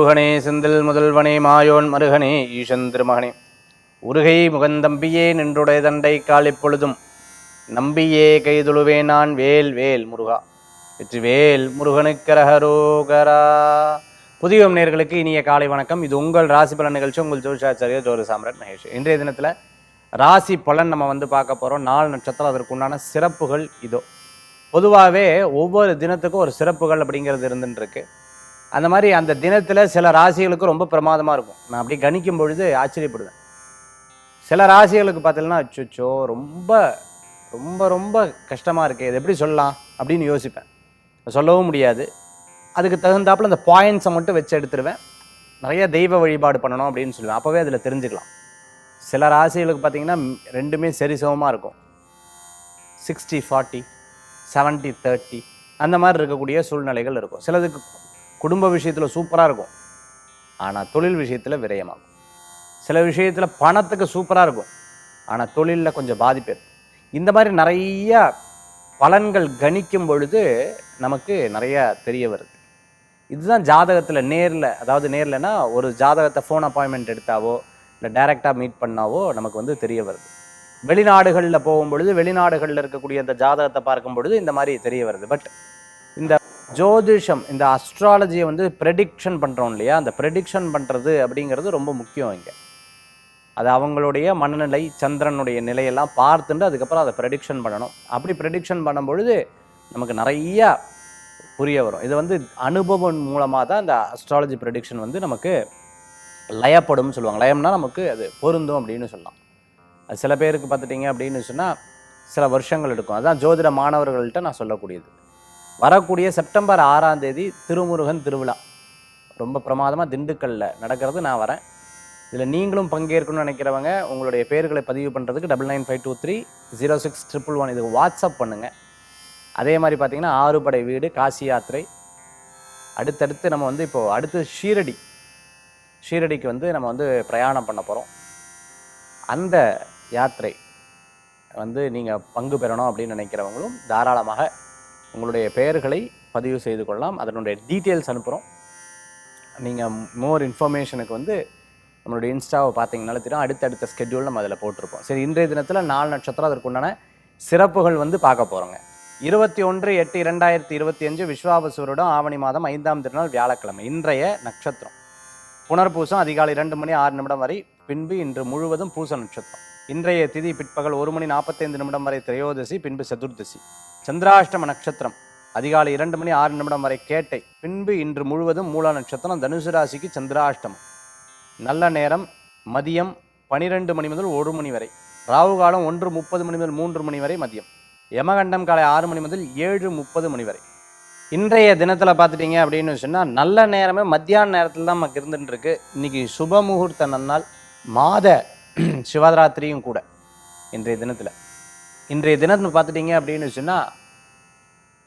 முருகனே செந்தில் முதல்வனே மாயோன் மருகனே ஈசன் திருமகனே உருகை முகந்தம்பியே நின்றுடைய தண்டை கால் நம்பியே கைதுழுவே நான் வேல் வேல் முருகா. வெற்றிவேல் முருகனுக்கரகரோகரா புதிய நேர்களுக்கு இனிய காலை வணக்கம். இது உங்கள் ராசி பலன் நிகழ்ச்சி. உங்கள் ஜோஷாச்சாரியர் ஜோதி சாம்ராட் மகேஷ். இன்றைய தினத்தில் ராசி பலன் நம்ம வந்து பார்க்க போகிறோம் நாலு நட்சத்திரம் அதற்கு உண்டான சிறப்புகள் இதோ. பொதுவாகவே ஒவ்வொரு தினத்துக்கும் ஒரு சிறப்புகள் அப்படிங்கிறது இருந்துட்டுருக்கு. அந்த மாதிரி அந்த தினத்தில் சில ராசிகளுக்கு ரொம்ப பிரமாதமாக இருக்கும். நான் அப்படி கணிக்கும் பொழுது ஆச்சரியப்படுவேன். சில ராசிகளுக்கு பார்த்தீங்கன்னா அச்சோ ரொம்ப ரொம்ப ரொம்ப கஷ்டமாக இருக்குது இது எப்படி சொல்லலாம்? அப்படின்னு யோசிப்பேன். சொல்லவும் முடியாது. அதுக்கு தகுந்தாப்புல அந்த பாயிண்ட்ஸை மட்டும் வச்சு எடுத்துருவேன். நிறைய தெய்வ வழிபாடு பண்ணணும் அப்படின்னு சொல்லுவேன். அப்போவே அதில் தெரிஞ்சுக்கலாம். சில ராசிகளுக்கு பார்த்தீங்கன்னா ரெண்டுமே சரிசமமாக இருக்கும். சிக்ஸ்டி ஃபார்ட்டி செவன்ட்டி தேர்ட்டி அந்த மாதிரி இருக்கக்கூடிய சூழ்நிலைகள் இருக்கும். சிலதுக்கு குடும்ப விஷயத்தில் சூப்பராக இருக்கும். ஆனால் தொழில் விஷயத்தில் விரயமாகும். சில விஷயத்தில் பணத்துக்கு சூப்பராக இருக்கும். ஆனால் தொழிலில் கொஞ்சம் பாதிப்பு இருக்கும் இந்த மாதிரி நிறைய பலன்கள் கணிக்கும் பொழுது நமக்கு நிறைய தெரிய வருது. இதுதான் ஜாதகத்தில் நேரில் அதாவது நேர்லனா ஒரு ஜாதகத்தை ஃபோன் அப்பாயின்மெண்ட் எடுத்தாவோ இல்லை டைரெக்டாக மீட் பண்ணாவோ நமக்கு வந்து தெரிய வருது. வெளிநாடுகளில் போகும்பொழுது வெளிநாடுகளில் இருக்கக்கூடிய அந்த ஜாதகத்தை பார்க்கும் பொழுது இந்த மாதிரி தெரிய வருது. பட் இந்த ஜோதிஷம் இந்த அஸ்ட்ராலஜியை வந்து ப்ரெடிக்ஷன் பண்ணுறோம் இல்லையா? அந்த ப்ரெடிக்ஷன் பண்ணுறது அப்படிங்கிறது ரொம்ப முக்கியம் இங்கே. அது அவங்களுடைய மனநிலை சந்திரனுடைய நிலையெல்லாம் பார்த்துட்டு அதுக்கப்புறம் அதை ப்ரெடிக்ஷன் பண்ணணும். அப்படி ப்ரெடிக்ஷன் பண்ணும் பொழுது நமக்கு நிறைய புரிய வரும். இது வந்து அனுபவம் மூலமாக தான் இந்த அஸ்ட்ராலஜி ப்ரெடிக்ஷன் வந்து நமக்கு லயப்படும்னு சொல்லுவாங்க. லயம்னா நமக்கு அது பொருந்தும் அப்படின்னு சொல்லலாம். அது சில பேருக்கு பார்த்துட்டிங்க அப்படின்னு சொன்னால் சில வருஷங்கள் எடுக்கும். அதுதான் ஜோதிட மாணவர்கள்ட்ட நான் சொல்லக்கூடியது. வரக்கூடிய செப்டம்பர் ஆறாம் தேதி திருமுருகன் திருவிழா. ரொம்ப பிரமாதமாக திண்டுக்கல்லில் நடக்கிறது நான் வரேன். இதில் நீங்களும் பங்கேற்கணும்னு நினைக்கிறவங்க உங்களுடைய பேர்களை பதிவு பண்ணுறதுக்கு double nine five two three zero six triple one இதுக்கு வாட்ஸ்அப் பண்ணுங்கள் அதே மாதிரி பார்த்திங்கன்னா ஆறுபடை வீடு காசி யாத்திரை. அடுத்தடுத்து நம்ம வந்து இப்போது அடுத்து ஷீரடி. ஷீரடிக்கு வந்து நம்ம வந்து பிரயாணம் பண்ண போகிறோம் அந்த யாத்திரை வந்து நீங்கள் பங்கு பெறணும் அப்படின்னு நினைக்கிறவங்களும் தாராளமாக உங்களுடைய பெயர்களை பதிவு செய்து கொள்ளலாம். அதனுடைய டீட்டெயில்ஸ் அனுப்புகிறோம் நீங்கள் மோர் இன்ஃபர்மேஷனுக்கு வந்து நம்மளுடைய இன்ஸ்டாவை பார்த்தீங்கனால தெரியும். அடுத்தடுத்த ஸ்கெட்யூல் நம்ம அதில் போட்டிருப்போம். சரி இன்றைய தினத்தில் நாலு நட்சத்திரம் அதற்குண்டான சிறப்புகள் வந்து பார்க்க போகிறோங்க இருபத்தி ஒன்று எட்டு இரண்டாயிரத்தி இருபத்தி அஞ்சு விஸ்வாவசூருடம் ஆவணி மாதம் ஐந்தாம் திருநாள் வியாழக்கிழமை இன்றைய நட்சத்திரம். புனர்பூசம் அதிகாலை இரண்டு மணி ஆறு நிமிடம் வரை பின்பு இன்று முழுவதும் பூச நட்சத்திரம். இன்றைய திதி பிற்பகல் ஒரு மணி நாற்பத்தைந்து நிமிடம் வரை திரையோதசி பின்பு சதுர்தசி. சந்திராஷ்டம நட்சத்திரம். அதிகாலை இரண்டு மணி ஆறு நிமிடம் வரை கேட்டை. பின்பு இன்று முழுவதும் மூல நட்சத்திரம் தனுசு ராசிக்கு சந்திராஷ்டமம். நல்ல நேரம் மதியம் பனிரெண்டு மணி முதல் ஒரு மணி வரை. ராகு காலம் ஒன்று முப்பது மணி முதல் மூன்று மணி வரை மதியம். யமகண்டம் காலை ஆறு மணி முதல் ஏழு முப்பது மணி வரை. இன்றைய தினத்தில் பார்த்துட்டீங்க அப்படின்னு சொன்னால் நல்ல நேரமே மத்தியான நேரத்தில் தான் நமக்கு இருந்துட்டுருக்கு இன்றைக்கி இன்னைக்கு சுப முகூர்த்த நன்னால் மாத சிவராத்திரியும் கூட இன்றைய தினத்தில். இன்றைய தினத்தில் பார்த்துட்டீங்க அப்படின்னு சொன்னால்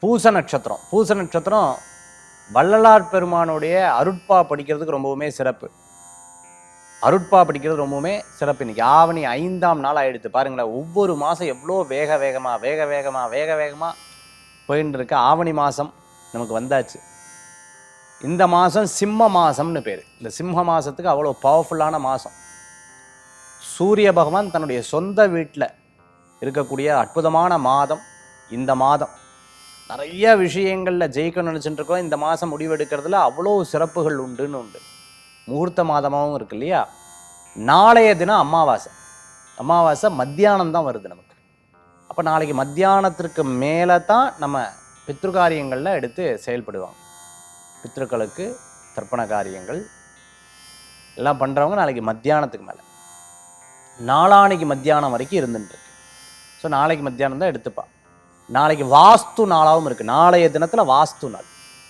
பூச நட்சத்திரம். பூச நட்சத்திரம் வள்ளலார் பெருமானுடைய அருட்பா படிக்கிறதுக்கு ரொம்பவுமே சிறப்பு. அருட்பா படிக்கிறது ரொம்பவுமே சிறப்பு. இன்னைக்கு ஆவணி ஐந்தாம் நாள் ஆகிடுது பாருங்களேன் ஒவ்வொரு மாதம் எவ்வளோ வேக வேகமாக வேக வேகமாக வேக வேகமாக போயின்னு இருக்க. ஆவணி மாதம் நமக்கு வந்தாச்சு. இந்த மாதம் சிம்ம மாதம்னு பேர். இந்த சிம்ம மாதத்துக்கு அவ்வளோ பவர்ஃபுல்லான மாதம் சூரிய பகவான் தன்னுடைய சொந்த வீட்டில் இருக்கக்கூடிய அற்புதமான மாதம் இந்த மாதம். நிறைய விஷயங்களில் ஜெயிக்கணும்னு நினச்சிட்டுருக்கோம் இந்த மாதம் முடிவெடுக்கிறதுல அவ்வளோ சிறப்புகள் உண்டுன்னு உண்டு. முகூர்த்த மாதமாகவும் இருக்கு இல்லையா? நாளைய தினம் அமாவாசை. அமாவாசை மத்தியானம் தான் வருது நமக்கு. அப்போ நாளைக்கு மத்தியானத்திற்கு மேலே தான் நம்ம பித்ருகாரியங்களில் எடுத்து செயல்படுவாங்க. பித்ருக்களுக்கு தர்ப்பண காரியங்கள் எல்லாம் பண்ணுறவங்க நாளைக்கு மத்தியானத்துக்கு மேலே. நாளானைக்கு மத்தியானம் வரைக்கும் இருந்துட்டுருக்கு ஸோ நாளைக்கு மத்தியானம் தான் எடுத்துப்பா. நாளைக்கு வாஸ்து நாளாகவும் இருக்குது நாளைய தினத்தில் வாஸ்து நாள்.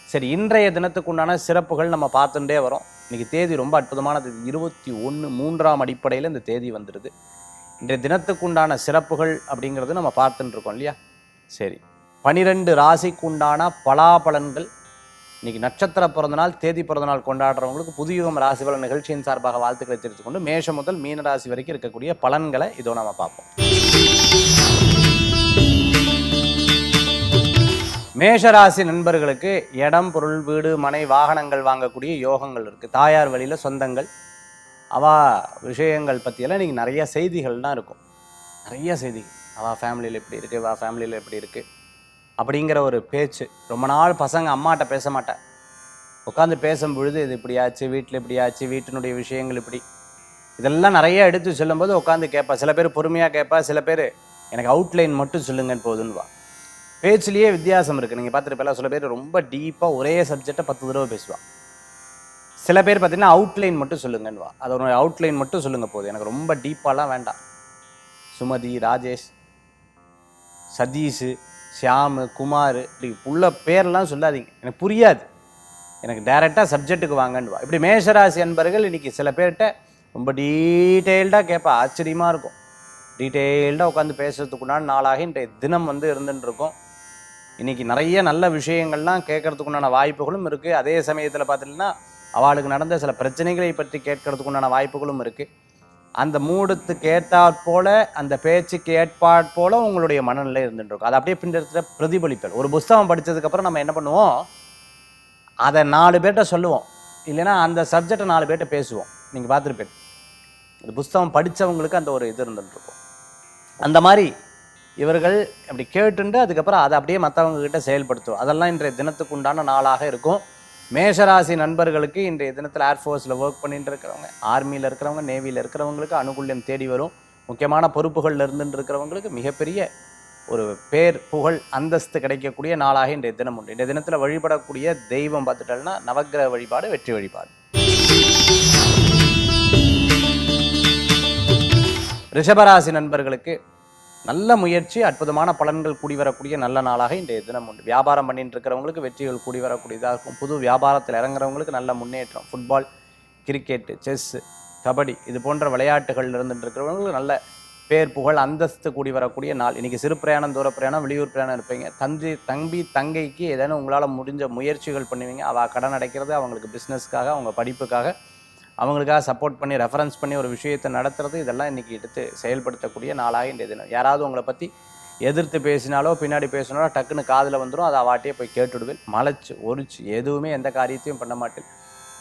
சரி இன்றைய தினத்துக்கு உண்டான சிறப்புகள் நம்ம பார்த்துட்டே வரோம். இன்றைக்கி தேதி ரொம்ப அற்புதமான தேதி இருபத்தி ஒன்று மூன்றாம் அடிப்படையில் இந்த தேதி வந்துடுது இன்றைய தினத்துக்கு உண்டான சிறப்புகள் அப்படிங்கிறது நம்ம பார்த்துட்டு இருக்கோம் இல்லையா? சரி. பனிரெண்டு ராசிக்குண்டான பலாபலன்கள் இன்னைக்கு நட்சத்திர பிறந்தநாள் தேதி பிறந்தநாள் கொண்டாடுறவங்களுக்கு புதியுகம் ராசி பலன் நிகழ்ச்சியின் சார்பாக வாழ்த்துக்களை தெரிவித்துக் கொண்டு மேஷம் முதல் மீன ராசி வரைக்கும் இருக்கக்கூடிய பலன்களை இதோ நம்ம பார்ப்போம். மேஷராசி நண்பர்களுக்கு இடம் பொருள் வீடு மனை வாகனங்கள் வாங்கக்கூடிய யோகங்கள் இருக்குது தாயார் வழியில் சொந்தங்கள் அவா விஷயங்கள் பற்றியெல்லாம் இன்றைக்கி நிறைய செய்திகள்லாம் இருக்கும். நிறைய செய்திகள் அவா ஃபேமிலியில் எப்படி இருக்குது வா ஃபேமிலியில் எப்படி இருக்குது அப்படிங்கிற ஒரு பேச்சு. ரொம்ப நாள் பசங்க அம்மாட்ட பேச மாட்டேன். உட்காந்து பேசும் பொழுது இது இப்படியாச்சு வீட்டில் இப்படியாச்சு வீட்டினுடைய விஷயங்கள் இப்படி. இதெல்லாம் நிறைய எடுத்து சொல்லும்போது உட்காந்து கேட்பா. சில பேர் பொறுமையாக கேட்பா சில பேர் எனக்கு அவுட்லைன் மட்டும் சொல்லுங்கன்னு போதுன்னு வா பேச்சுலேயே வித்தியாசம் இருக்குது நீங்கள் பார்த்துருப்பேல சில பேர் ரொம்ப டீப்பாக ஒரே சப்ஜெக்டை பத்து தடவை பேசுவாள் சில பேர் பார்த்தீங்கன்னா அவுட்லைன் மட்டும் சொல்லுங்கன்னு வா அதோட அவுட்லைன் மட்டும் சொல்லுங்கள் போதும். எனக்கு ரொம்ப டீப்பாலாம் வேண்டாம். சுமதி ராஜேஷ் சதீஷு ஷியாமு குமார் இப்படி உள்ள பேர்லாம் சொல்லாதீங்க. எனக்கு புரியாது. எனக்கு டைரெக்டாக சப்ஜெக்ட்டுக்கு வாங்கன்னு வா. இப்படி மேஷராசி அன்பர்கள் இன்றைக்கி சில பேர்கிட்ட ரொம்ப டீட்டெயில்டாக கேட்பா ஆச்சரியமாக இருக்கும். டீட்டெயில்டாக உட்காந்து பேசுறதுக்குண்டான நாளாக இன்றைய தினம் வந்து இருந்துட்டுருக்கோம். இன்றைக்கி நிறைய நல்ல விஷயங்கள்லாம் கேட்கறதுக்குண்டான வாய்ப்புகளும் இருக்குது அதே சமயத்தில் பார்த்தீங்கன்னா அவளுக்கு நடந்த சில பிரச்சனைகளை பற்றி கேட்கறதுக்குண்டான வாய்ப்புகளும் இருக்குது அந்த மூடத்துக்கு ஏற்றாற் போல அந்த பேச்சுக்கு ஏற்பாட் போல உங்களுடைய மனநிலை இருந்துட்டு அதை அப்படியே பின்னெடுத்துல பிரதிபலிப்பல் ஒரு புஸ்தகம் படித்ததுக்கப்புறம் நம்ம என்ன பண்ணுவோம்? அதை நாலு பேர்கிட்ட சொல்லுவோம். இல்லைன்னா அந்த சப்ஜெக்டை நாலு பேர்கிட்ட பேசுவோம். நீங்கள் பார்த்துருப்பேன் இந்த புஸ்தகம் படித்தவங்களுக்கு அந்த ஒரு இது இருந்துட்டுருக்கும். அந்த மாதிரி இவர்கள் அப்படி கேட்டுண்டு அதுக்கப்புறம் அதை அப்படியே மற்றவங்க கிட்ட செயல்படுத்துவோம். அதெல்லாம் இன்றைய தினத்துக்கு உண்டான நாளாக இருக்கும். மேஷராசி நண்பர்களுக்கு இன்றைய தினத்தில் ஏர்ஃபோர்ஸில் ஒர்க் பண்ணிட்டு இருக்கிறவங்க ஆர்மியில் இருக்கிறவங்க நேவியில் இருக்கிறவங்களுக்கு அனுகூல்யம் தேடி வரும். முக்கியமான பொறுப்புகளில் இருந்துட்டு இருக்கிறவங்களுக்கு மிகப்பெரிய ஒரு பேர் புகழ் அந்தஸ்து கிடைக்கக்கூடிய நாளாக இன்றைய தினம் உண்டு. இன்றைய தினத்தில் வழிபடக்கூடிய தெய்வம் பார்த்துட்டோம்னா நவகிரக வழிபாடு வெற்றி வழிபாடு. ரிஷபராசி நண்பர்களுக்கு நல்ல முயற்சி அற்புதமான பலன்கள் கூடி வரக்கூடிய நல்ல நாளாக இன்றைய தினம் உண்டு. வியாபாரம் பண்ணிட்டு இருக்கிறவங்களுக்கு வெற்றிகள் கூடி வரக்கூடியதாக இருக்கும். புது வியாபாரத்தில் இறங்குறவங்களுக்கு நல்ல முன்னேற்றம். ஃபுட்பால் கிரிக்கெட்டு செஸ்ஸு கபடி இது போன்ற விளையாட்டுகள் இருந்துட்டு இருக்கிறவங்களுக்கு நல்ல பேர் புகழ் அந்தஸ்து கூடி வரக்கூடிய நாள். இன்றைக்கி சிறு பிரயாணம் தூர பிரயாணம் வெளியூர் பிரயாணம் இருப்பீங்க. தந்தி தம்பி தங்கைக்கு ஏதேனும் உங்களால் முடிஞ்ச முயற்சிகள் பண்ணுவீங்க. அவள் கடன் அடைக்கிறது அவங்களுக்கு பிஸ்னஸ்க்காக அவங்க படிப்புக்காக அவங்களுக்காக சப்போர்ட் பண்ணி ரெஃபரன்ஸ் பண்ணி ஒரு விஷயத்தை நடத்துறது இதெல்லாம் இன்றைக்கி எடுத்து செயல்படுத்தக்கூடிய நாளாக இன்றைய தினம். யாராவது உங்களை பற்றி எதிர்த்து பேசினாலோ பின்னாடி பேசினாலோ டக்குன்னு காதில் வந்துடும் அதை வாட்டியே போய் கேட்டுடுவேன். மலைச்சு ஒரிச்சு எதுவுமே எந்த காரியத்தையும் பண்ண மாட்டேன்.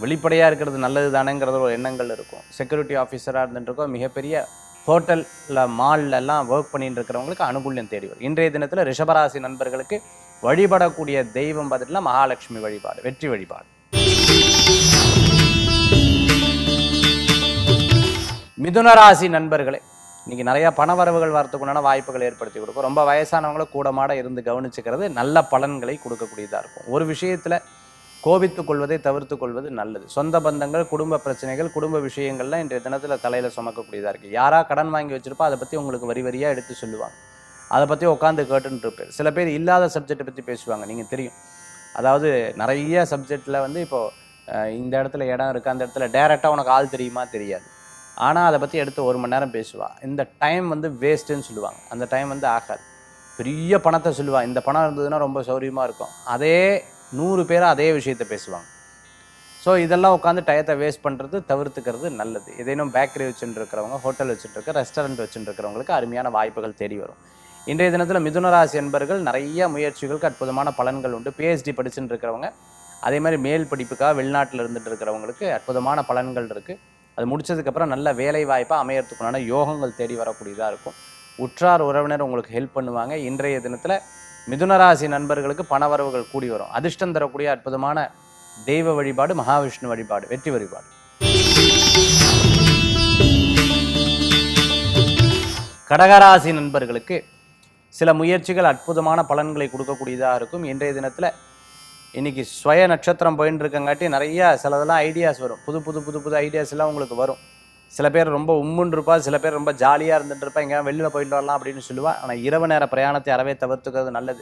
வெளிப்படையாக இருக்கிறது நல்லது தானேங்கிறது ஒரு எண்ணங்கள் இருக்கும். செக்யூரிட்டி ஆஃபீஸராக இருந்துட்டுருக்கோம் மிகப்பெரிய ஹோட்டலில் மால்ல ஒர்க் பண்ணிட்டு இருக்கிறவங்களுக்கு அனுகூல்யம் தேடி இன்றைய தினத்தில் ரிஷபராசி நண்பர்களுக்கு வழிபடக்கூடிய தெய்வம் பார்த்துட்டுலாம் மகாலட்சுமி வழிபாடு வெற்றி வழிபாடு. மிதுனராசி நண்பர்களே இன்னைக்கு நிறையா பண வரவுகள் வரத்துக்குண்டான வாய்ப்புகள் ஏற்படுத்தி கொடுக்கும். ரொம்ப வயசானவங்கள கூடமாட இருந்து கவனிச்சுக்கிறது நல்ல பலன்களை கொடுக்கக்கூடியதாக இருக்கும். ஒரு விஷயத்தில் கோபித்து கொள்வதை தவிர்த்து கொள்வது நல்லது. சொந்த பந்தங்கள் குடும்ப பிரச்சனைகள் குடும்ப விஷயங்கள்லாம் இன்றைய தினத்தில் தலையில் சுமக்கக்கூடியதாக இருக்குது யாரா கடன் வாங்கி வச்சிருப்போ அதை பற்றி உங்களுக்கு வரி வரியாக எடுத்து சொல்லுவாங்க. அதை பற்றி உட்காந்து கேட்டுன்னு சில பேர் இல்லாத சப்ஜெக்டை பற்றி பேசுவாங்க நீங்கள் தெரியும். அதாவது நிறைய சப்ஜெக்டில் வந்து இப்போது இந்த இடத்துல இடம் இருக்குது அந்த இடத்துல டேரெக்டாக உனக்கு ஆள் தெரியுமா? தெரியாது. ஆனால் அதை பற்றி எடுத்து ஒரு மணி நேரம் பேசுவாள் இந்த டைம் வந்து வேஸ்ட்டுன்னு சொல்லுவாங்க. அந்த டைம் வந்து ஆகாது. பெரிய பணத்தை சொல்லுவாள் இந்த பணம் இருந்ததுன்னா ரொம்ப சௌரியமாக இருக்கும். அதே நூறு பேர் அதே விஷயத்தை பேசுவாங்க. ஸோ இதெல்லாம் உட்காந்து டயத்தை வேஸ்ட் பண்ணுறது தவிர்த்துக்கிறது நல்லது. ஏதேனும் பேக்கரி வச்சுட்டு இருக்கிறவங்க ஹோட்டல் வச்சுட்டு இருக்க ரெஸ்டாரண்ட் வச்சுட்டு இருக்கிறவங்களுக்கு அருமையான வாய்ப்புகள் தேடி வரும். இன்றைய தினத்தில் மிதுனராசி என்பர்கள் நிறைய முயற்சிகளுக்கு அற்புதமான பலன்கள் உண்டு. பிஹெச்டி படிச்சுட்டு இருக்கிறவங்க அதே மாதிரி மேல் படிப்புக்காக வெளிநாட்டில் இருந்துட்டு இருக்கிறவங்களுக்கு அற்புதமான பலன்கள் இருக்குது அது முடிச்சதுக்கப்புறம் நல்ல வேலை வாய்ப்பாக அமையறதுக்குண்டான யோகங்கள் தேடி வரக்கூடியதாக இருக்கும். உற்றார் உறவினர் உங்களுக்கு ஹெல்ப் பண்ணுவாங்க. இன்றைய தினத்தில் மிதுனராசி நண்பர்களுக்கு பணவரவுகள் கூடி வரும். அதிர்ஷ்டம் தரக்கூடிய அற்புதமான தெய்வ வழிபாடு மகாவிஷ்ணு வழிபாடு வெற்றி வழிபாடு. கடகராசி நண்பர்களுக்கு சில முயற்சிகள் அற்புதமான பலன்களை கொடுக்கக்கூடியதாக இருக்கும். இன்றைய தினத்தில் இன்னைக்கு ஸ்வய நட்சத்திரம் போயின்னு இருக்கங்காட்டி நிறைய சிலதெல்லாம் ஐடியாஸ் வரும். புது புது புது புது ஐடியாஸ் எல்லாம் உங்களுக்கு வரும். சில பேர் ரொம்ப உம்முன்னு இருப்பா சில பேர் ரொம்ப ஜாலியாக இருந்துட்டு இருப்பா எங்கேயா வெளியில் போயிட்டு வரலாம் அப்படின்னு சொல்லுவா. ஆனால் இரவு நேர பிரயாணத்தை அறவே தவிர்த்துக்கிறது நல்லது.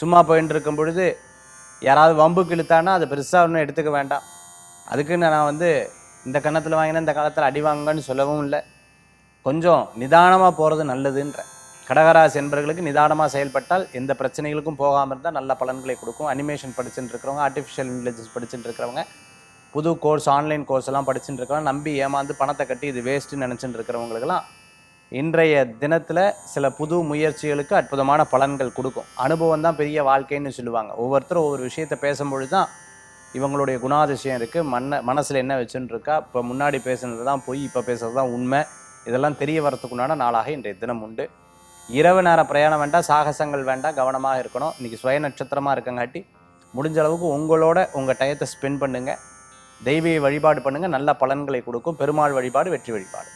சும்மா போயின்னு இருக்கும் பொழுது யாராவது வம்புக்கு இழுத்தானா அது பெருசாக ஒன்றும் எடுத்துக்க வேண்டாம். அதுக்குன்னு நான் வந்து இந்த கன்னத்தில் வாங்கினா இந்த காலத்தில் அடி வாங்கன்னு சொல்லவும் இல்லை. கொஞ்சம் நிதானமாக போகிறது நல்லதுன்றேன் கடகராசி என்பர்களுக்கு நிதானமாக செயல்பட்டால் எந்த பிரச்சனைகளுக்கும் போகாமல் இருந்தால் நல்ல பலன்களை கொடுக்கும். அனிமேஷன் படிச்சுட்டு இருக்கிறவங்க ஆர்டிஃபிஷியல் இன்டெலிஜென்ஸ் படிச்சுட்டு இருக்கிறவங்க புது கோர்ஸ் ஆன்லைன் கோர்ஸ் எல்லாம் படிச்சுட்டு இருக்கிறவங்க நம்பி ஏமாந்து பணத்தை கட்டி இது வேஸ்ட்டுன்னு நினச்சிட்டு இருக்கிறவங்களுக்கெல்லாம் இன்றைய தினத்தில் சில புது முயற்சிகளுக்கு அற்புதமான பலன்கள் கொடுக்கும். அனுபவம் தான் பெரிய வாழ்க்கைன்னு சொல்லுவாங்க. ஒவ்வொருத்தரும் ஒவ்வொரு விஷயத்தை பேசும்பொழுது தான் இவங்களுடைய குணாதிசயம் இருக்குது மன மனசில் என்ன வச்சுன்னு இருக்கா? இப்போ முன்னாடி பேசுனது தான் பொய் இப்போ பேசுறது தான் உண்மை. இதெல்லாம் தெரிய வரத்துக்குண்டான நாளாக இன்றைய தினம் உண்டு. இரவு நேர பிரயாணம் வேண்டாம் சாகசங்கள் வேண்டாம் கவனமாக இருக்கணும். இன்றைக்கி சுய நட்சத்திரமாக இருக்கங்காட்டி முடிஞ்ச அளவுக்கு உங்களோட உங்கள் டயத்தை ஸ்பெண்ட் பண்ணுங்கள் தெய்வீக வழிபாடு பண்ணுங்கள் நல்ல பலன்களை கொடுக்கும். பெருமாள் வழிபாடு வெற்றி வழிபாடு.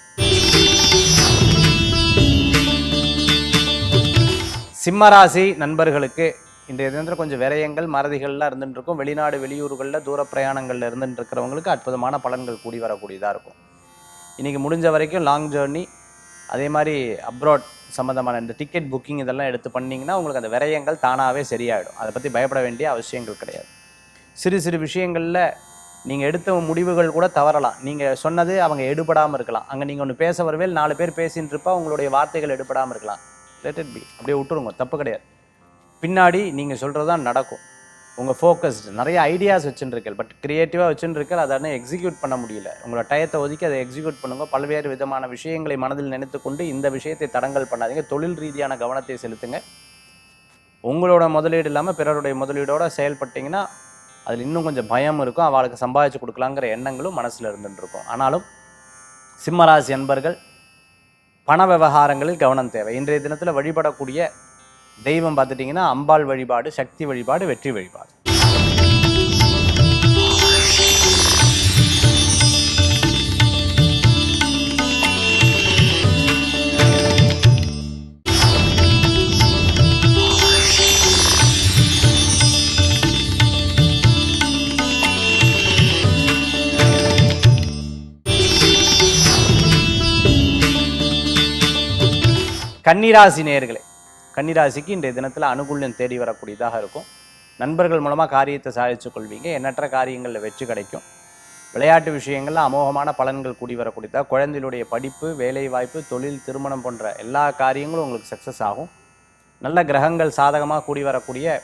சிம்மராசி நண்பர்களுக்கு இன்றைய தினத்தில் கொஞ்சம் விரயங்கள் மறதிகள்லாம் இருந்துட்டு இருக்கும். வெளிநாடு வெளியூர்களில் தூர பிரயாணங்களில் இருந்துட்டு இருக்கிறவங்களுக்கு அற்புதமான பலன்கள் கூடி வரக்கூடியதாக இருக்கும். இன்றைக்கி முடிஞ்ச வரைக்கும் லாங் ஜேர்னி அதே மாதிரி அப்ராட் சம்மந்தமான இந்த டிக்கெட் புக்கிங் இதெல்லாம் எடுத்து பண்ணிங்கன்னா உங்களுக்கு அந்த விரயங்கள் தானாகவே சரியாயிடும். அதை பற்றி பயப்பட வேண்டிய அவசியங்கள் கிடையாது. சிறு சிறு விஷயங்களில் நீங்கள் எடுத்த முடிவுகள் கூட தவறலாம். நீங்கள் சொன்னது அவங்க எடுபடாமல் இருக்கலாம். அங்கே நீங்கள் ஒன்று பேச வரவேல் நாலு பேர் பேசின்னு இருப்பா உங்களுடைய வார்த்தைகள் எடுபடாமல் இருக்கலாம். லெட் இட் பி அப்படியே விட்டுருங்க. தப்பு கிடையாது. பின்னாடி நீங்கள் சொல்கிறது தான் நடக்கும். உங்கள் ஃபோக்கஸ்டு நிறைய ஐடியாஸ் வச்சுருக்கேன் பட் க்ரியேட்டிவாக வச்சுருக்கீங்க அதை எக்ஸிக்யூட் பண்ண முடியல. உங்களோட டயத்தை ஒதுக்கி அதை எக்ஸிக்யூட் பண்ணுங்க. பல்வேறு விதமான விஷயங்களை மனதில் நினைத்து கொண்டு இந்த விஷயத்தை தடங்கல் பண்ணாதீங்க. தொழில் ரீதியான கவனத்தை செலுத்துங்க. உங்களோட முதலீடு இல்லாமல் பிறருடைய முதலீடோடு செயல்பட்டீங்கன்னா அதில் இன்னும் கொஞ்சம் பயம் இருக்கும். அவளுக்கு சம்பாதிச்சு கொடுக்கலாங்கிற எண்ணங்களும் மனசில் இருந்துட்டுருக்கும். ஆனாலும் சிம்மராசி அன்பர்கள் பண விவகாரங்களில் கவனம் தேவை. இன்றைய தினத்தில் வழிபடக்கூடிய தெய்வம் பார்த்துட்டிங்கன்னா அம்பாள் வழிபாடு சக்தி வழிபாடு வெற்றி வழிபாடு. கன்னிராசி நேயர்களே கன்னிராசிக்கு இன்றைய தினத்தில் அனுகூல்யம் தேடி வரக்கூடியதாக இருக்கும். நண்பர்கள் மூலமாக காரியத்தை சாதித்துக் கொள்வீங்க. எண்ணற்ற காரியங்களில் வெற்றி கிடைக்கும். விளையாட்டு விஷயங்களில் அமோகமான பலன்கள் கூடி வரக்கூடியதாக குழந்தைகளுடைய படிப்பு வேலை வாய்ப்பு தொழில் திருமணம் போன்ற எல்லா காரியங்களும் உங்களுக்கு சக்ஸஸ் ஆகும். நல்ல கிரகங்கள் சாதகமாக கூடி வரக்கூடிய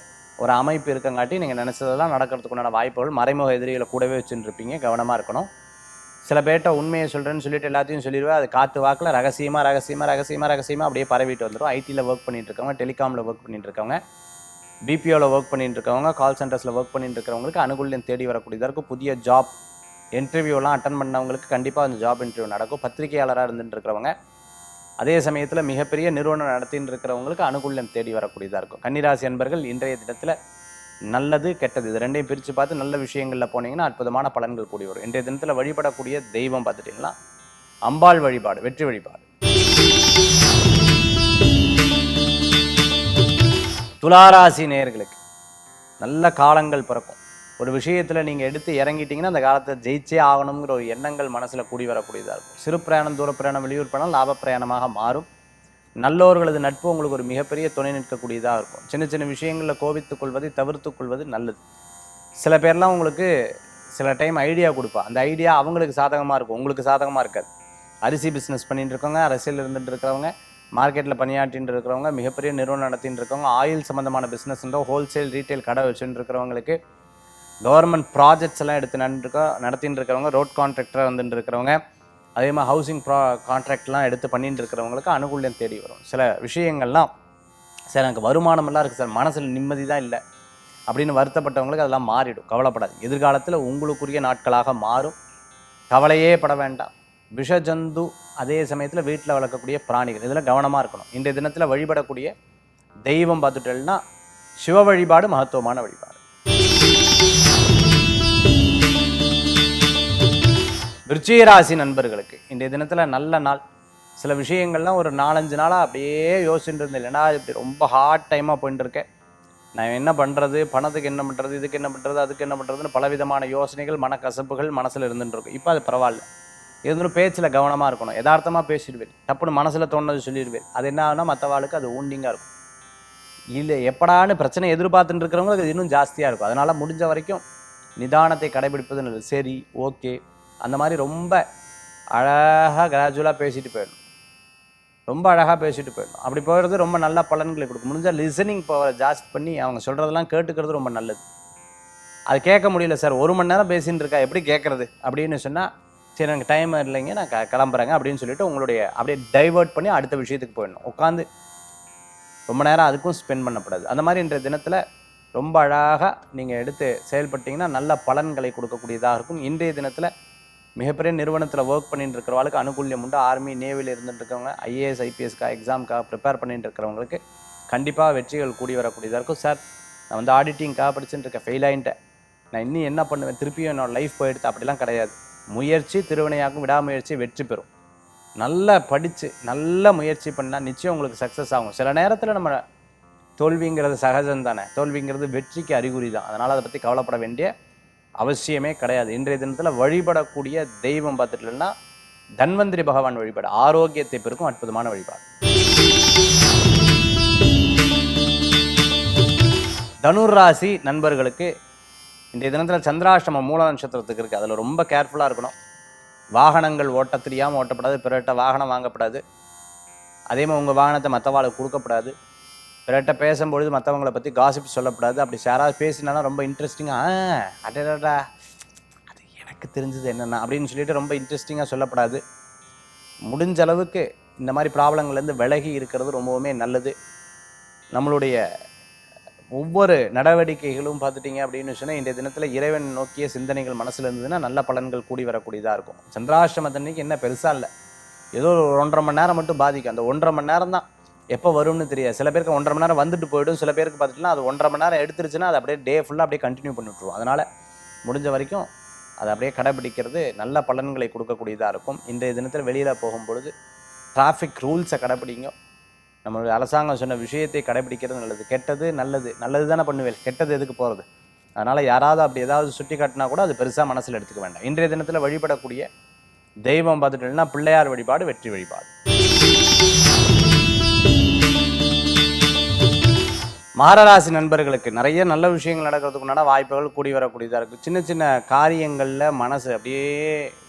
ஒரு அமைப்பு இருக்கங்காட்டி நீங்கள் நினச்சதெல்லாம் நடக்கிறதுக்குண்டான வாய்ப்புகள் மறைமுக எதிரிகளை கூடவே வச்சுருப்பீங்க. கவனமாக இருக்கணும். சில பேர்கிட்ட உண்மையை சொல்கிறேன்னு சொல்லிட்டு எல்லாத்தையும் சொல்லிடுவேன். அது காற்று வாக்கில் ரகசியமாக ரகசியமாக ரகசியமாக ரகசியமாக அப்படியே பரவிட்டு வந்துடும் ஐடியில் ஒர்க் பண்ணிட்டு இருக்கவங்க டெலிகாமில் ஒர்க் பண்ணிட்டு இருக்கவங்க பிபிஓவில் ஒர்க் பண்ணிட்டு இருக்கவங்க கால் சென்டர்ஸில் ஒர்க் பண்ணிட்டு இருக்கிறவங்களுக்கு அனுகூல்யம் தேடி வரக்கூடியதாக இருக்கும். புதிய ஜாப் இன்டர்வியூலாம் அட்டன் பண்ணவங்களுக்கு கண்டிப்பாக அந்த ஜாப் இன்டர்வியூ நடக்கும். பத்திரிகையாளராக இருந்துட்டு இருக்கிறவங்க அதே சமயத்தில் மிகப்பெரிய நிறுவனம் நடத்தின்னு இருக்கிறவங்களுக்கு அனுகூல்யம் தேடி வரக்கூடியதாக இருக்கும். கன்னிராசி அன்பர்கள் இன்றைய தினத்தில் நல்லது கெட்டது இது ரெண்டையும் பிரித்து பார்த்து நல்ல விஷயங்களில் போனீங்கன்னா அற்புதமான பலன்கள் கூடி வரும் இன்றைய தினத்தில் வழிபடக்கூடிய தெய்வம் பார்த்துட்டிங்கன்னா அம்பாள் வழிபாடு வெற்றி வழிபாடு. துளாராசி நேயர்களுக்கு நல்ல காலங்கள் பிறக்கும். ஒரு விஷயத்தில் நீங்கள் எடுத்து இறங்கிட்டீங்கன்னா அந்த காலத்தை ஜெயிச்சே ஆகணுங்கிற ஒரு எண்ணங்கள் மனசில் கூடி வரக்கூடியதாக இருக்கும். சிறு பிரயாணம் தூர பிரயாணம் வெளியூர் பிரயாணம் லாப பிரயாணமாக மாறும். நல்லோர்களது நட்பு உங்களுக்கு ஒரு மிகப்பெரிய துணை நிற்கக்கூடியதாக இருக்கும். சின்ன சின்ன விஷயங்களில் கோபித்துக் கொள்வதை தவிர்த்து கொள்வது நல்லது. சில பேர்லாம் உங்களுக்கு சில டைம் ஐடியா கொடுப்பா. அந்த ஐடியா அவங்களுக்கு சாதகமாக இருக்கும். உங்களுக்கு சாதகமாக இருக்காது. அரிசி பிஸ்னஸ் பண்ணிட்டு இருக்கவங்க அரசியல் இருந்துட்டு இருக்கிறவங்க மார்க்கெட்டில் பணியாற்றின்னு இருக்கிறவங்க மிகப்பெரிய நிறுவனம் நடத்திட்டு இருக்கவங்க ஆயில் சம்மந்தமான பிஸ்னஸ்ன்றோ ஹோல்சேல் ரீட்டைல் கடை வச்சுட்டு இருக்கிறவங்களுக்கு கவர்மெண்ட் ப்ராஜெக்ட்ஸ் எல்லாம் எடுத்து நடந்துருக்கோம் நடத்தின்னு இருக்கிறவங்க ரோட் கான்ட்ராக்டராக வந்துட்டு இருக்கிறவங்க அதே மாதிரி ஹவுசிங் ப்ரா கான்ட்ராக்ட்லாம் எடுத்து பண்ணிட்டு இருக்கிறவங்களுக்கு அனுகூல்யம் தேடி வரும். சில விஷயங்கள்லாம் சார் எனக்கு வருமானமெல்லாம் இருக்குது சார். மனசில் நிம்மதி தான் இல்லை. அப்படின்னு வருத்தப்பட்டவங்களுக்கு அதெல்லாம் மாறிடும். கவலைப்படாது எதிர்காலத்தில் உங்களுக்குரிய நாட்களாக மாறும். கவலையே பட வேண்டாம். விஷஜந்து அதே சமயத்தில் வீட்டில் வளர்க்கக்கூடிய பிராணிகள். இதில் கவனமாக இருக்கணும். இன்றைய தினத்தில் வழிபடக்கூடிய தெய்வம் பார்த்துட்டேன்னா சிவ வழிபாடு மகத்துவமான வழிபாடு. விருச்சிகராசி நண்பர்களுக்கு இன்றைய தினத்தில் நல்ல நாள். சில விஷயங்கள்லாம் ஒரு நாலஞ்சு நாளாக அப்படியே யோசிச்சுட்டு இருந்தேன். இல்லைன்னா இப்படி ரொம்ப ஹார்ட் டைமாக போயிட்டு இருக்கேன் நான் என்ன பண்ணுறது பணத்துக்கு என்ன பண்ணுறது இதுக்கு என்ன பண்ணுறது அதுக்கு என்ன பண்ணுறதுன்னு பலவிதமான யோசனைகள் மனக்கசப்புகள் மனசில் இருந்துட்டுருக்கும் இப்போ அது பரவாயில்ல. இருந்தாலும் பேச்சில் கவனமாக இருக்கணும். யதார்த்தமாக பேசிடுவேன். டப்புன்னு மனசில் தோணுது சொல்லிடுவேன். அது என்ன ஆகுனா மற்றவாளுக்கு அது ஊண்டிங்காக இருக்கும். இல்லை எப்படான்னு பிரச்சனை எதிர்பார்த்துட்டு இருக்கிறவங்களுக்கு அது இன்னும் ஜாஸ்தியாக இருக்கும். அதனால் முடிஞ்ச வரைக்கும் நிதானத்தை கடைபிடிப்பது நல்லது சரி ஓகே அந்த மாதிரி ரொம்ப அழகாக கிராஜுவலாக பேசிட்டு போயிடணும். ரொம்ப அழகாக பேசிட்டு போயிடணும். அப்படி போகிறது ரொம்ப நல்ல பலன்களை கொடுக்கும். முடிஞ்சால் லிசனிங் பவரை ஜாஸ்தி பண்ணி அவங்க சொல்கிறதெல்லாம் கேட்டுக்கிறது ரொம்ப நல்லது. அது கேட்க முடியல சார் ஒரு மணி நேரம் பேசின்னு இருக்கா? எப்படி கேட்குறது? அப்படின்னு சொன்னால் சரி எனக்கு டைம் இல்லைங்க நான் க- கிளம்புறேங்க அப்படின்னு சொல்லிட்டு உங்களுடைய அப்படியே டைவர்ட் பண்ணி அடுத்த விஷயத்துக்கு போயிடணும். உட்காந்து ரொம்ப நேரம் அதுக்கும் ஸ்பெண்ட் பண்ணக்கூடாது அந்த மாதிரி இன்றைய தினத்தில் ரொம்ப அழகாக நீங்கள் எடுத்து செயல்பட்டிங்கன்னா நல்ல பலன்களை கொடுக்கக்கூடியதாக இருக்கும். இன்றைய தினத்தில் மிகப்பெரிய நிறுவனத்தில் ஒர்க் பண்ணிட்டு இருக்கிறவங்களுக்கு அனுகூல்யம் உண்டு. ஆர்மி நேவியில் இருந்துட்டு இருக்கவங்க ஐஏஎஸ் ஐபிஎஸ்க்காக எக்ஸாம்க்காக ப்ரிப்பேர் பண்ணிட்டு இருக்கிறவங்களுக்கு கண்டிப்பாக வெற்றிகள் கூடி வரக்கூடியதாக இருக்கும். சார் நான் வந்து ஆடிட்டிங்காக படிச்சுட்டு இருக்கேன். ஃபெயில் ஆகிட்டேன் நான் இன்னும் என்ன பண்ணுவேன்? திருப்பியும் என்னோடய லைஃப் போயிடுது. அப்படிலாம் கிடையாது. முயற்சி திருவினையாக்கும் விடாமுயற்சி வெற்றி பெறும். நல்லா படித்து நல்ல முயற்சி பண்ணால் நிச்சயம் உங்களுக்கு சக்ஸஸ் ஆகும். சில நேரத்தில் நம்ம தோல்விங்கிறது சகஜம் தானே தோல்விங்கிறது வெற்றிக்கு அறிகுறி தான் அதனால் அதை பற்றி கவலைப்பட வேண்டிய அவசியமே கிடையாது. இன்றைய தினத்தில் வழிபடக்கூடிய தெய்வம் பார்த்துட்டுனா தன்வந்திரி பகவான் வழிபாடு ஆரோக்கியத்தை பெருக்கும் அற்புதமான வழிபாடு. தனுர் ராசி நண்பர்களுக்கு இன்றைய தினத்தில் சந்திராஷ்டமம் மூல நட்சத்திரத்துக்கு இருக்குது அதில் ரொம்ப கேர்ஃபுல்லாக இருக்கணும். வாகனங்கள் ஓட்ட தெரியாமல் ஓட்டப்படாது பிறட்ட வாகனம் வாங்கப்படாது. அதே மாதிரி உங்கள் வாகனத்தை மற்றவாளுக்கு கொடுக்கப்படாது. பிறட்ட பேசும்பொழுது மற்றவங்களை பற்றி காசிப் சொல்லப்படாது. அப்படி யாராவது பேசினாலும் ரொம்ப இன்ட்ரெஸ்டிங்காக அடடா அது எனக்கு தெரிஞ்சது என்னென்ன அப்படின்னு சொல்லிட்டு ரொம்ப இன்ட்ரெஸ்டிங்காக சொல்லப்படாது. முடிஞ்ச அளவுக்கு இந்த மாதிரி ப்ராப்ளங்கள்லேருந்து விலகி இருக்கிறது ரொம்பவுமே நல்லது. நம்மளுடைய ஒவ்வொரு நடவடிக்கைகளும் பார்த்துட்டிங்க அப்படின்னு சொன்னால் இன்றைய தினத்தில் இறைவன் நோக்கிய சிந்தனைகள் மனசில் இருந்ததுன்னா நல்ல பலன்கள் கூடி வரக்கூடியதாக இருக்கும். சந்திராஷ்டமத்தன்னைக்கு என்ன பெருசாக இல்லை. ஏதோ ஒரு ஒன்றரை மணி நேரம் மட்டும் பாதிக்கும். அந்த ஒன்றரை மணி நேரம் தான் எப்போ வரும்னு தெரியாது. சில பேருக்கு ஒன்றரை மணி நேரம் வந்துட்டு போயிடும். சில பேருக்கு பார்த்துட்டுனா அது ஒன்றரை மணி நேரம் எடுத்துருச்சுன்னா அது அப்படியே டே ஃபுல்லாக அப்படியே கண்டினியூ பண்ணி அதனால் முடிஞ்ச வரைக்கும் அதை அப்படியே கடைபிடிக்கிறது நல்ல பலன்களை கொடுக்கக்கூடியதாக இருக்கும். இன்றைய தினத்தில் வெளியில் போகும்பொழுது டிராஃபிக் ரூல்ஸை கடைப்பிடிங்க நம்மளுடைய அரசாங்கம் சொன்ன விஷயத்தை கடைபிடிக்கிறது நல்லது. கெட்டது நல்லது. நல்லது தானே பண்ணுவேன். கெட்டது எதுக்கு போகிறது அதனால் யாராவது அப்படி ஏதாவது சுட்டி காட்டினா கூட அது பெருசாக மனசில் எடுத்துக்க வேண்டாம். இன்றைய தினத்தில் வழிபடக்கூடிய தெய்வம் பார்த்துட்டீங்கன்னா பிள்ளையார் வழிபாடு வெற்றி வழிபாடு. மகராசி நண்பர்களுக்கு நிறைய நல்ல விஷயங்கள் நடக்கிறதுக்கு உண்டான வாய்ப்புகள் கூடி வரக்கூடியதாக இருக்குது சின்ன சின்ன காரியங்களில் மனசு அப்படியே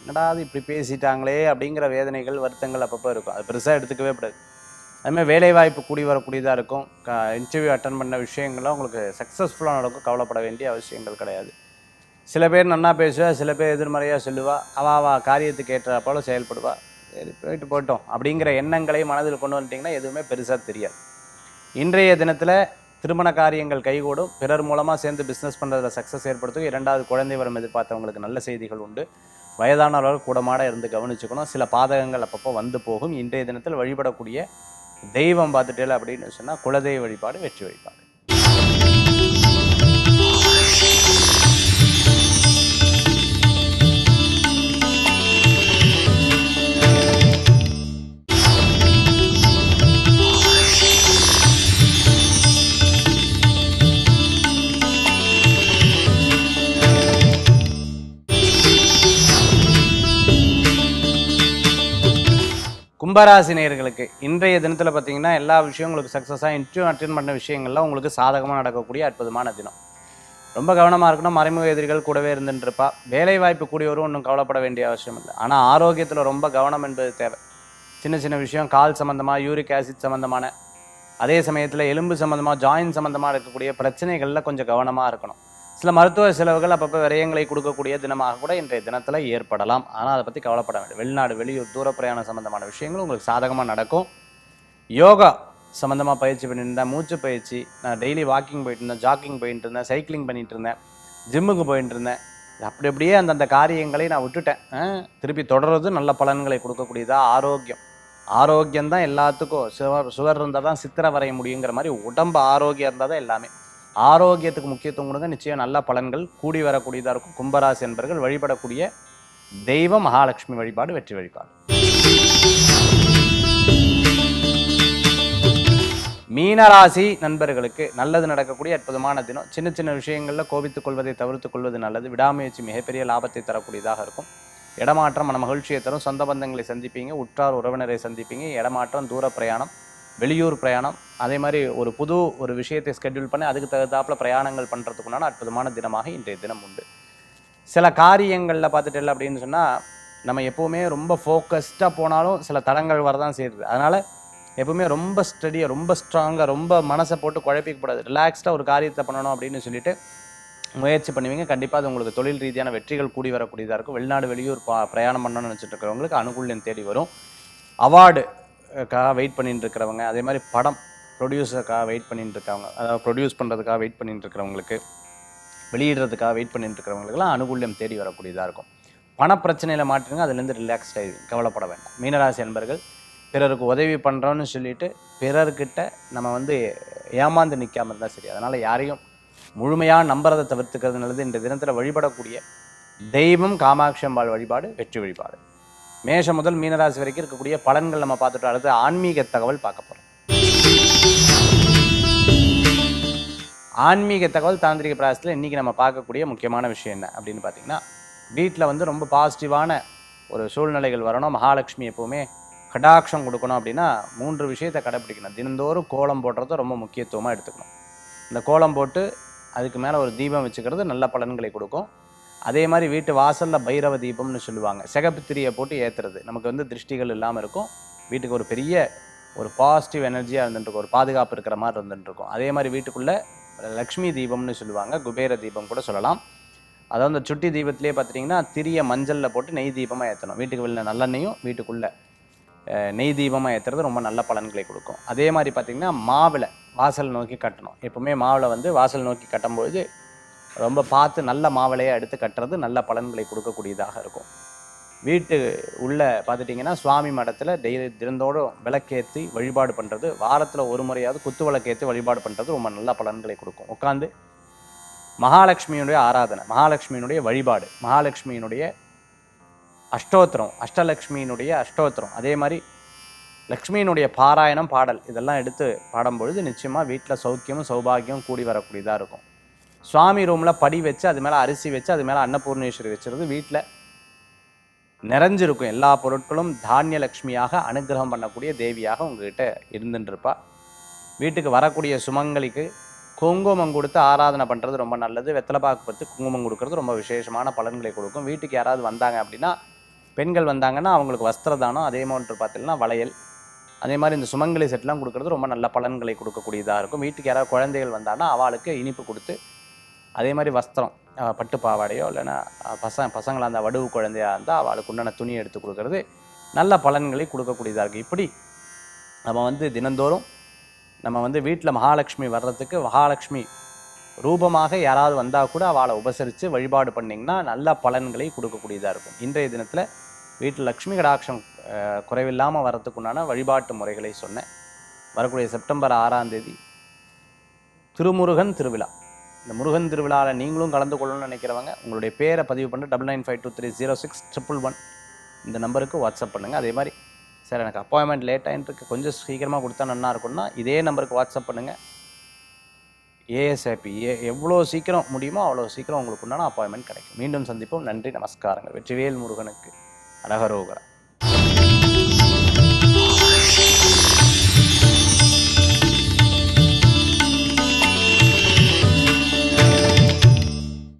என்னடா இது இப்படி பேசிட்டாங்களே அப்படிங்கிற வேதனைகள் வருத்தங்கள் அப்பப்போ இருக்கும். அது பெருசாக எடுத்துக்கவே கூடாது. அதுமாதிரி வேலைவாய்ப்பு கூடி வரக்கூடியதாக இருக்கும். க இன்டர்வியூ அட்டன் பண்ண விஷயங்கள்லாம் உங்களுக்கு சக்ஸஸ்ஃபுல்லாக நடக்கும். கவலைப்பட வேண்டிய அவசியங்கள் கிடையாது. சில பேர் நன்னா பேசுவா சில பேர் எதிர்மறையாக சொல்லுவா. அவா அவா காரியத்துக்கு ஏற்ற போல் செயல்படுவா. சரி போயிட்டு போயிட்டோம் அப்படிங்கிற எண்ணங்களை மனதில் கொண்டு வந்துட்டிங்கன்னா எதுவுமே பெருசாக தெரியாது. இன்றைய தினத்தில் திருமண காரியங்கள் கைகூடும். பிறர் மூலமாக சேர்ந்து பிஸ்னஸ் பண்ணுறதுல சக்ஸஸ் ஏற்படுத்தும். இரண்டாவது குழந்தை வரம் எதிர்பார்த்தவங்களுக்கு நல்ல செய்திகள் உண்டு. வயதானவர்கள் கூடமாட இருந்து கவனிச்சுக்கணும். சில பாதகங்கள் அப்பப்போ வந்து போகும். இன்றைய தினத்தில் வழிபடக்கூடிய தெய்வம் பார்த்துட்டேல அப்படின்னு சொன்னால் குலதெய்வ வழிபாடு வெற்றி வழிபாடு. கும்பராசிநியர்களுக்கு இன்றைய தினத்தில் பார்த்தீங்கன்னா எல்லா விஷயம் உங்களுக்கு சக்ஸஸாக இன்டர்வியூ அட்டென்ட் பண்ண விஷயங்கள்லாம் உங்களுக்கு சாதகமாக நடக்கக்கூடிய அற்புதமான தினம். ரொம்ப கவனமாக இருக்கணும். மறைமுக எதிரிகள் கூடவே இருந்துருப்பா வேலை வாய்ப்பு கூடியவரும் ஒன்றும் கவலைப்பட வேண்டிய அவசியம் இல்லை. ஆனால் ஆரோக்கியத்தில் ரொம்ப கவனம் என்பது தேவை. சின்ன சின்ன விஷயம் கால் சம்மந்தமாக யூரிக் ஆசிட் சம்மந்தமான அதே சமயத்தில் எலும்பு சம்மந்தமாக ஜாயின் சம்மந்தமாக இருக்கக்கூடிய பிரச்சனைகளில் கொஞ்சம் கவனமாக இருக்கணும். சில மருத்துவ செலவுகள் அப்பப்போ விரயங்களை கொடுக்கக்கூடிய தினமாக கூட இன்றைய தினத்தில் ஏற்படலாம். ஆனால் அதை பற்றி கவலைப்பட வேண்டும். வெளிநாடு வெளியூர் தூர பிரயாணம் சம்மந்தமான விஷயங்கள் உங்களுக்கு சாதகமாக நடக்கும். யோகா சம்மந்தமாக பயிற்சி பண்ணிட்டு இருந்தேன் மூச்சு பயிற்சி. நான் டெய்லி வாக்கிங் போயிட்டு இருந்தேன் ஜாக்கிங் போயிட்டு இருந்தேன் சைக்கிளிங் பண்ணிட்டு இருந்தேன் ஜிம்முக்கு போயிட்டு இருந்தேன். அப்படி அப்படியே அந்தந்த காரியங்களை நான் விட்டுட்டேன். திருப்பி தொடர்றது நல்ல பலன்களை கொடுக்கக்கூடியதாக ஆரோக்கியம். ஆரோக்கியம் தான் எல்லாத்துக்கும். சுகர் சுகர் இருந்தால் தான் சித்திரை வரைய முடியுங்கிற மாதிரி உடம்பு ஆரோக்கியம் இருந்தால் தான் எல்லாமே. ஆரோக்கியத்துக்கு முக்கியத்துவம் கொடுங்க. நிச்சயம் நல்ல பலன்கள் கூடி வரக்கூடியதாக இருக்கும். கும்பராசி என்பர்கள் வழிபடக்கூடிய தெய்வம் மகாலட்சுமி வழிபாடு வெற்றி வழிபாடு. மீனராசி நண்பர்களுக்கு நல்லது நடக்கக்கூடிய அற்புதமான தினம். சின்ன சின்ன விஷயங்களில் கோபித்துக் கொள்வதை தவிர்த்துக் கொள்வது நல்லது. விடாமுயற்சி மிகப்பெரிய லாபத்தை தரக்கூடியதாக இருக்கும். இடமாற்றம் மன மகிழ்ச்சியை தரும். சொந்த பந்தங்களை சந்திப்பீங்க. உற்றார் உறவினரை சந்திப்பீங்க. இடமாற்றம் தூர பிரயாணம். வெளியூர் பிரயாணம் அதே மாதிரி ஒரு புது ஒரு விஷயத்தை ஸ்கெட்யூல் பண்ணி அதுக்கு தகுந்தாப்பில் பிரயாணங்கள் பண்ணுறதுக்குண்டான அற்புதமான தினமாக இன்றைய தினம் உண்டு. சில காரியங்களில் பார்த்துட்டு அப்படின்னு சொன்னால் நம்ம எப்போவுமே ரொம்ப ஃபோக்கஸ்டாக போனாலும் சில தடங்கள் வரதான் செய்யுது. அதனால் எப்பவுமே ரொம்ப ஸ்டடியாக ரொம்ப ஸ்ட்ராங்காக ரொம்ப மனசை போட்டு குழப்பிக்கூடாது ரிலாக்ஸ்டாக ஒரு காரியத்தை பண்ணணும் அப்படின்னு சொல்லிட்டு முயற்சி பண்ணுவீங்க. கண்டிப்பாக அது உங்களுக்கு தொழில் ரீதியான வெற்றிகள் கூடி வரக்கூடியதாக இருக்கும். வெளிநாடு வெளியூர் பா பிரயாணம் பண்ணணும்னு நினச்சிட்டு இருக்கிறவங்களுக்கு அனுகூல்யம் தேடி வரும். அவார்டு அவார்டுக்காக வெயிட் பண்ணிட்டு இருக்கிறவங்க அதே மாதிரி படம் ப்ரொடியூசருக்காக வெயிட் பண்ணிட்டு இருக்கவங்க அதாவது ப்ரொடியூஸ் பண்ணுறதுக்காக வெயிட் பண்ணிட்டு இருக்கிறவங்களுக்கு வெளியிடுறதுக்காக வெயிட் பண்ணிட்டு இருக்கிறவங்களுக்குலாம் அனுகூல்யம் தேடி வரக்கூடியதாக இருக்கும். பணப்பிரச்சனையில் மாட்டுங்க அதுலேருந்து ரிலாக்ஸ்ட் ஆகி கவலைப்பட வேண்டாம். மீனராசி என்பர்கள் பிறருக்கு உதவி பண்ணுறோன்னு சொல்லிட்டு பிறர்கிட்ட நம்ம வந்து ஏமாந்து நிற்காம இருந்தால் சரி. அதனால் யாரையும் முழுமையாக நம்புறதை தவிர்த்துக்கிறது நல்லது இந்த தினத்தில் வழிபடக்கூடிய தெய்வம் காமாட்சி அம்பாள் வழிபாடு வெற்றி வழிபாடு. மேஷம் முதல் மீனராசி வரைக்கும் இருக்கக்கூடிய பலன்கள் நம்ம பார்த்துட்டு அடுத்து ஆன்மீக தகவல் பார்க்க போகிறோம் ஆன்மீக தகவல் தாந்திரிக பிராயசத்தில் இன்றைக்கி நம்ம பார்க்கக்கூடிய முக்கியமான விஷயம் என்ன அப்படின்னு பார்த்தீங்கன்னா வீட்டில் வந்து ரொம்ப பாசிட்டிவான ஒரு சூழ்நிலைகள் வரணும். மகாலட்சுமி எப்போவுமே கடாட்சம் கொடுக்கணும் அப்படின்னா மூன்று விஷயத்தை கடைப்பிடிக்கணும் தினந்தோறும் கோலம் போடுறத ரொம்ப முக்கியத்துவமாக எடுத்துக்கணும். இந்த கோலம் போட்டு அதுக்கு மேலே ஒரு தீபம் வச்சுக்கிறது நல்ல பலன்களை கொடுக்கும். அதே மாதிரி வீட்டு வாசலில் பைரவ தீபம்னு சொல்லுவாங்க. சிகப்பு திரியை போட்டு ஏற்றுறது நமக்கு வந்து திருஷ்டிகள் இல்லாமல் இருக்கும். வீட்டுக்கு ஒரு பெரிய ஒரு பாசிட்டிவ் எனர்ஜியாக இருந்துட்டுருக்கும் ஒரு பாதுகாப்பு இருக்கிற மாதிரி இருந்துட்டுருக்கும் அதே மாதிரி வீட்டுக்குள்ளே லக்ஷ்மி தீபம்னு சொல்லுவாங்க. குபேர தீபம் கூட சொல்லலாம். அதாவது அந்த சுட்டி தீபத்திலே பார்த்துட்டிங்கன்னா திரிய மஞ்சளில் போட்டு நெய் தீபமாக ஏற்றணும் வீட்டுக்கு வெளில நல்லெண்ணையும் வீட்டுக்குள்ளே நெய் தீபமாக ஏற்றுறது ரொம்ப நல்ல பலன்களை கொடுக்கும். அதே மாதிரி பார்த்திங்கன்னா மாவில் வாசல் நோக்கி கட்டணும். எப்போவுமே மாவில் வந்து வாசல் நோக்கி கட்டும்பொழுது ரொம்ப பார்த்து நல்ல மாவளையாக எடுத்து கட்டுறது நல்ல பலன்களை கொடுக்கக்கூடியதாக இருக்கும். வீட்டு உள்ள பார்த்துட்டிங்கன்னா சுவாமி மடத்தில் டெய்லி தினந்தோடு விளக்கேற்றி வழிபாடு பண்ணுறது வாரத்தில் ஒரு முறையாவது குத்து விளக்கேற்றி வழிபாடு பண்ணுறது ரொம்ப நல்ல பலன்களை கொடுக்கும். உட்காந்து மகாலட்சுமியினுடைய ஆராதனை மகாலட்சுமியினுடைய வழிபாடு மகாலட்சுமியினுடைய அஷ்டோத்திரம் அஷ்டலக்ஷ்மியினுடைய அஷ்டோத்திரம் அதே மாதிரி லக்ஷ்மியினுடைய பாராயணம் பாடல் இதெல்லாம் எடுத்து பாடும்பொழுது நிச்சயமாக வீட்டில் சௌக்கியமும் சௌபாகியமும் கூடி வரக்கூடியதாக இருக்கும். சுவாமி ரூமில் படி வச்சு அது மேலே அரிசி வச்சு அது மேலே அன்னபூர்ணேஸ்வரி வச்சுருந்து வீட்டில் நிறைஞ்சிருக்கும் எல்லா பொருட்களும் தானிய லக்ஷ்மியாக அனுகிரகம் பண்ணக்கூடிய தேவியாக உங்ககிட்ட இருந்துட்டுருப்பா வீட்டுக்கு வரக்கூடிய சுமங்கலிக்கு குங்குமம் கொடுத்து ஆராதனை பண்ணுறது ரொம்ப நல்லது. வெத்தலைப்பாக்கு பத்து குங்குமம் கொடுக்கறது ரொம்ப விசேஷமான பலன்களை கொடுக்கும். வீட்டுக்கு யாராவது வந்தாங்க அப்படின்னா பெண்கள் வந்தாங்கன்னா அவங்களுக்கு வஸ்திரதானம் அதே மாதிரி பார்த்தீங்கன்னா வளையல். அதே மாதிரி இந்த சுமங்கலி செட்லாம் கொடுக்கறது ரொம்ப நல்ல பலன்களை கொடுக்கக்கூடியதாக இருக்கும். வீட்டுக்கு யாராவது குழந்தைகள் வந்தாங்கன்னா அவளுக்கு இனிப்பு கொடுத்து அதே மாதிரி வஸ்திரம் பட்டு பாவாடையோ இல்லைன்னா பசங்க பசங்களாக இருந்தால் வடுவு குழந்தையாக இருந்தால் அவளுக்கு உண்டான துணி எடுத்து கொடுக்கறது நல்ல பலன்களை கொடுக்கக்கூடியதாக இருக்குது இப்படி நம்ம வந்து தினந்தோறும் நம்ம வந்து வீட்டில் மகாலட்சுமி வர்றதுக்கு மகாலட்சுமி ரூபமாக யாராவது வந்தால் கூட அவளை உபசரித்து வழிபாடு பண்ணிங்கன்னா நல்ல பலன்களை கொடுக்கக்கூடியதாக இருக்கும். இன்றைய தினத்தில் வீட்டில் லக்ஷ்மி கடாட்சம் குறைவில்லாமல் வர்றதுக்குண்டான வழிபாட்டு முறைகளை சொன்னேன். வரக்கூடிய செப்டம்பர் ஆறாம் தேதி திருமுருகன் திருவிழா. இந்த முருகன் திருவிழாவில் நீங்களும் கலந்து கொள்ளணும்னு நினைக்கிறவங்க உங்களுடைய பேரை பதிவு பண்ணி double nine five two three zero six triple one இந்த நம்பருக்கு வாட்ஸ்அப் பண்ணுங்கள் அதே மாதிரி சார் எனக்கு அப்பாயின்மெண்ட் லேட் ஆகிட்டு கொஞ்சம் சீக்கிரமாக கொடுத்தா நல்லா இருக்கும்னா இதே நம்பருக்கு வாட்ஸ்அப் பண்ணுங்கள் ஏஎஸ்ஏபி ஏ எவ்வளோ சீக்கிரம் முடியுமோ அவ்வளோ சீக்கிரம் உங்களுக்கு உண்டான அப்பாயின்மெண்ட் கிடைக்கும். மீண்டும் சந்திப்போம். நன்றி நமஸ்காரங்கள். வெற்றிவேல் முருகனுக்கு. அழகரோகரா